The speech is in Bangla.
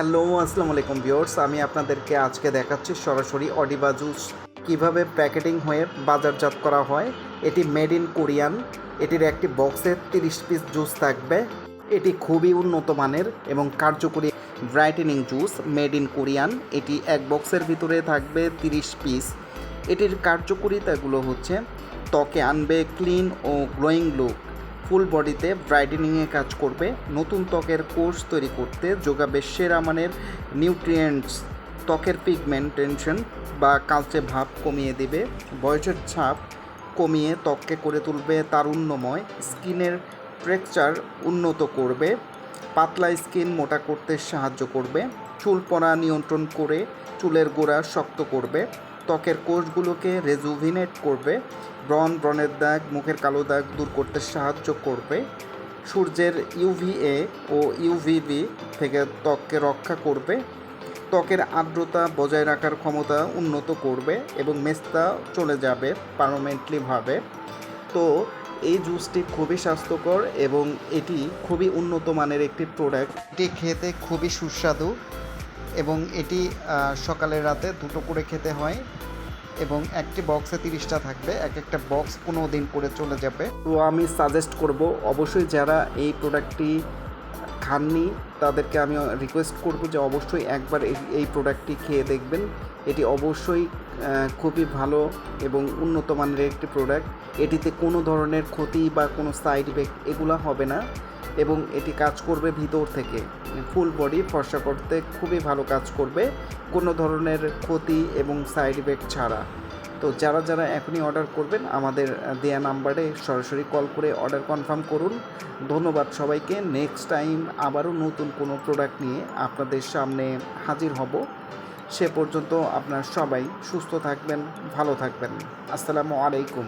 হ্যালো, আসসালামু আলাইকুম ভিউয়ার্স। আমি আপনাদেরকে আজকে দেখাচ্ছি সরাসরি অডিবা জুস কীভাবে প্যাকেটিং হয়ে বাজারজাত করা হয়। এটি মেড ইন কোরিয়ান এটির একটি বক্সে তিরিশ পিস জুস থাকবে। এটি খুবই উন্নত মানের এবং কার্যকরী brightening juice made in Korean এটি এক বক্সের ভিতরে থাকবে তিরিশ পিস এটির কার্যকরিতাগুলো হচ্ছে ত্বকে আনবে ক্লিন ও গ্লোয়িং লুক ফুল বডিতে ব্রাইটেনিংয়ে কাজ করবে, নতুন ত্বকের কোষ তৈরি করতে যোগাবে সেরা মানের নিউট্রিয়েন্টস, ত্বকের পিগমেন্টেশন বা কালচে ভাব কমিয়ে দেবে, বয়সের ছাপ কমিয়ে ত্বককে করে তুলবে, তারুণ্যময় স্কিনের টেক্সচার উন্নত করবে, পাতলা স্কিন মোটা করতে সাহায্য করবে চুল পড়া নিয়ন্ত্রণ করে চুলের গোড়া শক্ত করবে ত্বকের কোষগুলোকে রেজুভিনেট করবে। ব্রণ, ব্রণের দাগ, মুখের কালো দাগ দূর করতে সাহায্য করবে। সূর্যের ইউভিএ ও ইউভিবি থেকে ত্বককে রক্ষা করবে। ত্বকের আর্দ্রতা বজায় রাখার ক্ষমতা উন্নত করবে এবং মেস্তা চলে যাবে পারমানেন্টলিভাবে তো এই জুসটি খুবই স্বাস্থ্যকর এবং এটি খুবই উন্নত মানের একটি প্রোডাক্ট এটি খেতে খুবই সুস্বাদু। এবং এটি সকালে রাতে দুটো করে খেতে হয় এবং একটি বক্সে তিরিশটা থাকবে। এক একটা বক্স পনেরো দিন করে চলে যাবে। তো আমি সাজেস্ট করব, অবশ্যই যারা এই প্রোডাক্টটি খাননি, তাদেরকে আমি রিকোয়েস্ট করব যে অবশ্যই একবার এই প্রোডাক্টটি খেয়ে দেখবেন। এটি অবশ্যই খুবই ভালো এবং উন্নত মানের একটি প্রোডাক্ট এটিতে কোনো ধরনের ক্ষতি বা কোনো সাইড ইফেক্ট এগুলো হবে না। এবং এটি কাজ করবে ভিতর থেকে। ফুল বডি ফর্সা করতে খুবই ভালো কাজ করবে, কোনো ধরনের ক্ষতি এবং সাইড ইফেক্ট ছাড়া। তো যারা যারা এখনই অর্ডার করবেন, আমাদের দেয়া নাম্বারে সরাসরি কল করে অর্ডার কনফার্ম করুন। ধন্যবাদ সবাইকে, নেক্সট টাইম আবারও নতুন কোনো প্রোডাক্ট নিয়ে আপনাদের সামনে হাজির হব। সে পর্যন্ত আপনার সবাই সুস্থ থাকবেন, ভালো থাকবেন। আসসালামু আলাইকুম।